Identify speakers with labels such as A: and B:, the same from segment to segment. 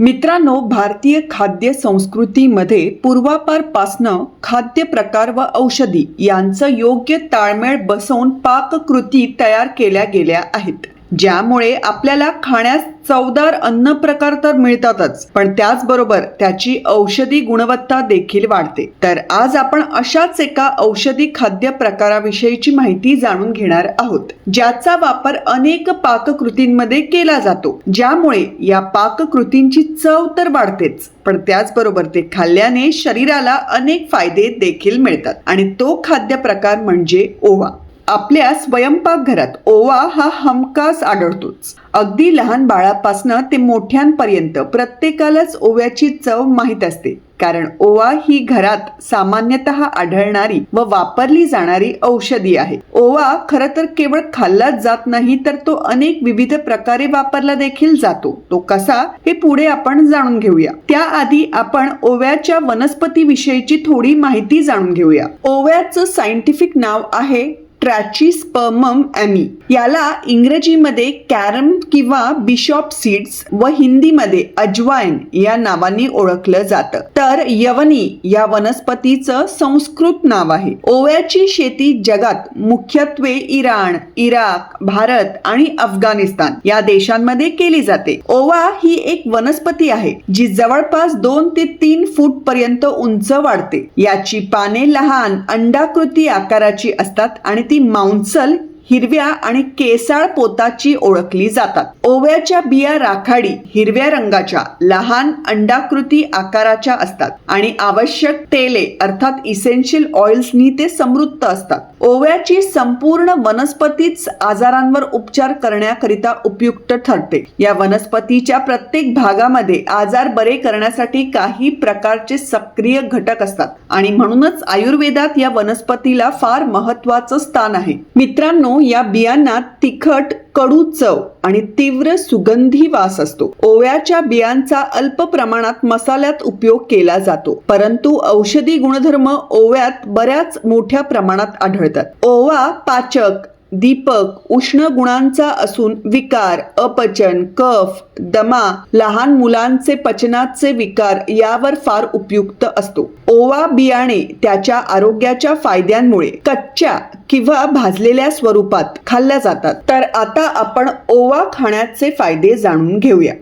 A: मित्रांनो भारतीय खाद्य संस्कृतीमध्ये पूर्वापारपासनं खाद्य प्रकार व औषधी यांचं योग्य ताळमेळ बसवून पाककृती तयार केल्या गेल्या आहेत. ज्यामुळे आपल्याला खाण्यास चवदार अन्न प्रकार तर मिळतातच पण त्याचबरोबर त्याची औषधी गुणवत्ता देखील वाढते. तर आज आपण अशाच एका औषधी खाद्य प्रकाराविषयीची माहिती जाणून घेणार आहोत. ज्याचा वापर अनेक पाककृतींमध्ये केला जातो. ज्यामुळे या पाककृतींची चव तर वाढतेच पण त्याचबरोबर ते खाल्ल्याने शरीराला अनेक फायदे देखील मिळतात. आणि तो खाद्य प्रकार म्हणजे ओवा. आपल्या स्वयंपाकघरात ओवा हा हमखास आढळतोच. अगदी लहान बाळापासनं ते मोठ्यांपर्यंत प्रत्येकालाच ओव्याची चव माहीत असते. कारण ओवा ही घरात सामान्यतः आढळणारी व वापरली जाणारी औषधी आहे. ओवा खरं तर केवळ खाल्लाच जात नाही तर तो अनेक विविध प्रकारे वापरला देखील जातो. तो कसा हे पुढे आपण जाणून घेऊया. त्याआधी आपण ओव्याच्या वनस्पती विषयीची थोडी माहिती जाणून घेऊया. ओव्याचं सायंटिफिक नाव आहे ट्रॅचिस्पर्मम ॲमी याला इंग्रजीमध्ये कॅरम किंवा बिशॉप सीड्स व हिंदीमध्ये अजवाइन या नावाने ओळखलं जातं. तर यवनी या वनस्पतीचं संस्कृत नाव आहे. ओव्याची शेती जगात मुख्यत्वे इराण इराक भारत आणि अफगाणिस्तान या देशांमध्ये केली जाते. ओवा ही एक वनस्पती आहे जी जवळपास दोन ते तीन फूट पर्यंत उंच वाढते. याची पाने लहान अंडाकृती आकाराची असतात आणि ती मांसल हिरव्या आणि केसाळ पोताची ओळखली जातात. ओव्याच्या बिया राखाडी हिरव्या रंगाच्या लहान अंडाकृती आकाराच्या असतात आणि आवश्यक तेले अर्थात इसेन्शियल ऑइल्सनी ते समृद्ध असतात. ओव्याची संपूर्ण वनस्पतीच आजारांवर उपचार करण्याकरिता उपयुक्त ठरते. या वनस्पतीच्या प्रत्येक भागामध्ये आजार बरे करण्यासाठी काही प्रकारचे सक्रिय घटक असतात आणि म्हणूनच आयुर्वेदात या वनस्पतीला फार महत्वाचं स्थान आहे. मित्रांनो या बियांना तिखट कडू चव आणि तीव्र सुगंधी वास असतो. ओव्याच्या बियांचा अल्प प्रमाणात मसाल्यात उपयोग केला जातो परंतु औषधी गुणधर्म ओव्यात बऱ्याच मोठ्या प्रमाणात आढळतात. ओवा पाचक दीपक उष्ण गुणांचा असून विकार अपचन कफ दमा लहान मुलांचे पचनाचे विकार यावर फार उपयुक्त असतो. ओवा बियाणे त्याच्या आरोग्याच्या फायद्यांमुळे कच्च्या किंवा भाजलेल्या स्वरूपात खाल्ल्या जातात. तर आता आपण ओवा खाण्याचे फायदे जाणून घेऊया.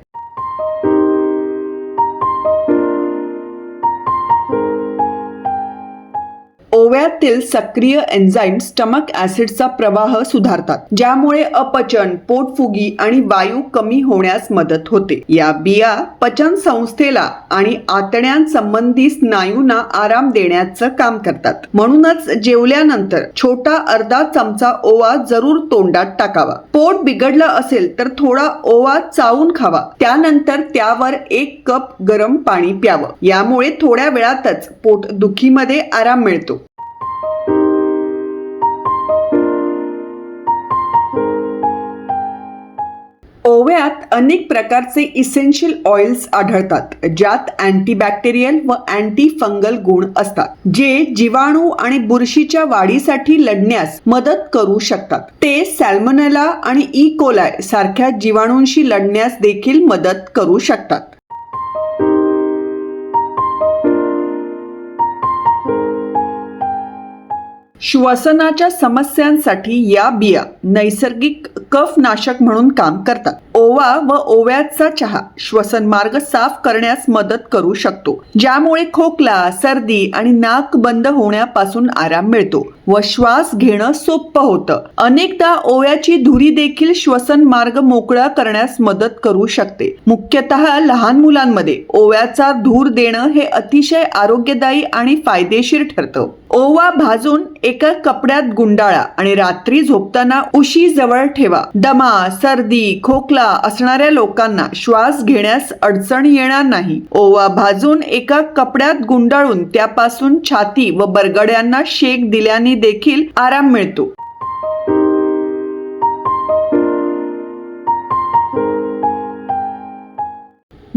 A: ओव्यातील सक्रिय एन्झाईम स्टमक ऍसिडचा प्रवाह सुधारतात ज्यामुळे अपचन पोटफुगी आणि वायू कमी होण्यास मदत होते. या बिया पचन संस्थेला आणि आतड्यांसंबंधी स्नायूंना आराम देण्याचं काम करतात. म्हणूनच जेवल्यानंतर छोटा अर्धा चमचा ओवा जरूर तोंडात टाकावा. पोट बिघडलं असेल तर थोडा ओवा चावून खावा. त्यानंतर त्यावर एक कप गरम पाणी प्यावं. यामुळे थोड्या वेळातच पोट दुखीमध्ये आराम मिळतो. ओव्यात अनेक प्रकारचे इसेन्शियल ऑइल्स आढळतात ज्यात अँटीबॅक्टेरियल व अँटी फंगल गुण असतात जे जीवाणू आणि बुरशीच्या वाढीसाठी लढण्यास मदत करू शकतात. ते सॅल्मोनेला आणि e. ई कोलाय सारख्या जीवाणूंशी लढण्यास देखील मदत करू शकतात. श्वसनाच्या समस्यांसाठी या बिया नैसर्गिक कफनाशक म्हणून काम करतात. ओवा व ओव्याचा चहा श्वसन मार्ग साफ करण्यास मदत करू शकतो ज्यामुळे खोकला सर्दी आणि नाक बंद होण्यापासून आराम मिळतो व श्वास घेणं सोपं होतं. अनेकदा ओव्याची धुरी देखील श्वसन मार्ग मोकळा करण्यास मदत करू शकते. मुख्यतः लहान मुलांमध्ये ओव्याचा धूर देणं हे अतिशय आरोग्यदायी आणि फायदेशीर ठरतं. ओवा भाजून एका कपड्यात गुंडाळा आणि रात्री झोपताना उशी जवळ ठेवा. दमा सर्दी खोकला असणाऱ्या लोकांना श्वास घेण्यास अडचण येणार नाही. ओवा भाजून एका कपड्यात गुंडाळून त्यापासून छाती व बरगड्यांना शेक दिल्याने देखील आराम मिळतो.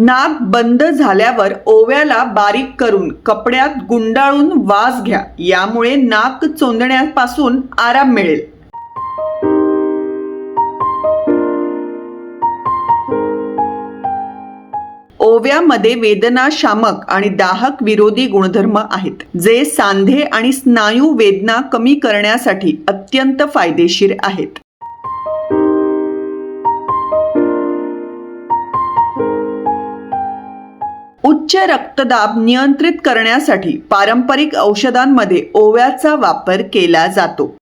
A: नाक बंद झाल्यावर ओव्याला बारीक करून कपड्यात गुंडाळून वास घ्या. यामुळे नाक चोंदण्यापासून आराम मिळेल. ओव्यामध्ये वेदनाशामक आणि दाहक विरोधी गुणधर्म आहेत जे सांधे आणि स्नायू वेदना कमी करण्यासाठी अत्यंत फायदेशीर आहेत. उच्च रक्तदाब नियंत्रित करण्यासाठी पारंपरिक औषधांमध्ये ओव्याचा वापर केला जातो.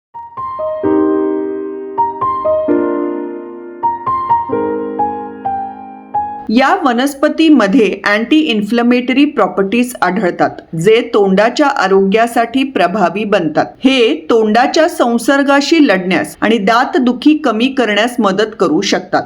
A: या वनस्पतीमध्ये अँटी इन्फ्लमेटरी प्रॉपर्टीज आढळतात जे तोंडाच्या आरोग्यासाठी प्रभावी बनतात. हे तोंडाच्या संसर्गाशी लढण्यास आणि दातदुखी कमी करण्यास मदत करू शकतात.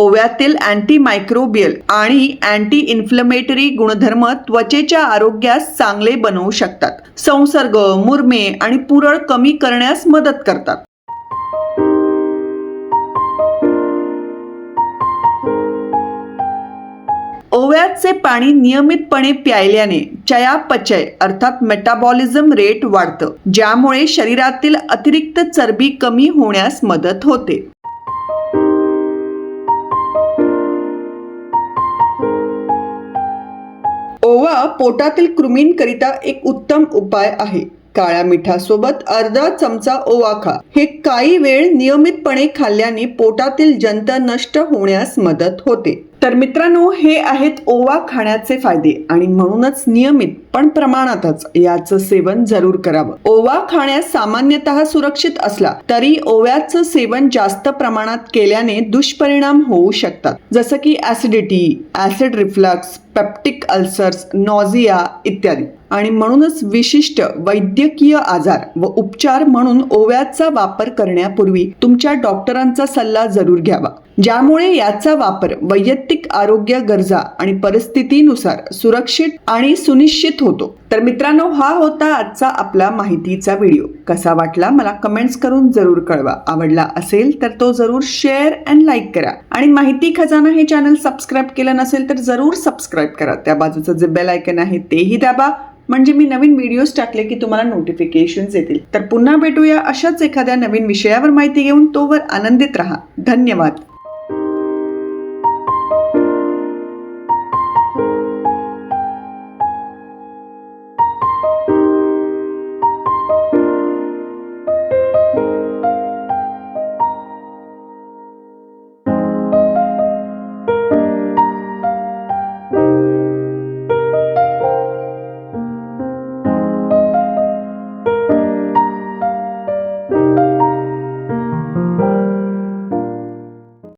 A: ओव्यातील अँटीमायक्रोबियल आणि अँटी इन्फ्लमेटरी गुणधर्म त्वचेच्या आरोग्यास चांगले बनवू शकतात. संसर्ग मुरमे आणि पुरळ कमी करण्यास मदत करतात. ओव्याचे पाणी नियमितपणे प्यायल्याने चयापचय अर्थात मेटाबॉलिझम रेट वाढतं ज्यामुळे शरीरातील अतिरिक्त चरबी कमी होण्यास मदत होते. पोटातील कृमींकरिता एक उत्तम उपाय आहे. काळ्या मिठासोबत अर्धा चमचा ओवा खा. हे काही वेळ नियमितपणे खाल्ल्याने पोटातील जंत नष्ट होण्यास मदत होते. तर मित्रांनो हे आहेत ओवा खाण्याचे फायदे आणि म्हणूनच नियमित पण प्रमाणातच याचं सेवन जरूर करावं. ओवा खाण्यास सामान्यतः सुरक्षित असला तरी ओव्याचं सेवन जास्त प्रमाणात केल्याने दुष्परिणाम होऊ शकतात. जसं की acidity acid reflux peptic ulcers nausea इत्यादी. आणि म्हणूनच विशिष्ट वैद्यकीय आजार व उपचार म्हणून ओव्याचा वापर करण्यापूर्वी तुमच्या डॉक्टरांचा सल्ला जरूर घ्यावा. ज्यामुळे याचा वापर वैयक्तिक आरोग्य गरजा आणि परिस्थितीनुसार सुरक्षित आणि सुनिश्चित होतो. तर मित्रांनो हा होता आजचा आपला माहितीचा व्हिडिओ. कसा वाटला मला कमेंट्स करून जरूर कळवा. आवडला असेल तर तो जरूर शेअर अँड लाईक करा. आणि माहिती खजाना हे चॅनल सबस्क्राईब केलं नसेल तर जरूर सबस्क्राईब करा. त्या बाजूचं जे बेल आयकन आहे तेही दाबा. म्हणजे मी नवीन व्हिडिओज टाकले की तुम्हाला नोटिफिकेशन्स येतील. तर पुन्हा भेटूया अशाच एखाद्या नवीन विषयावर माहिती घेऊन तोवर आनंदित राहा. धन्यवाद.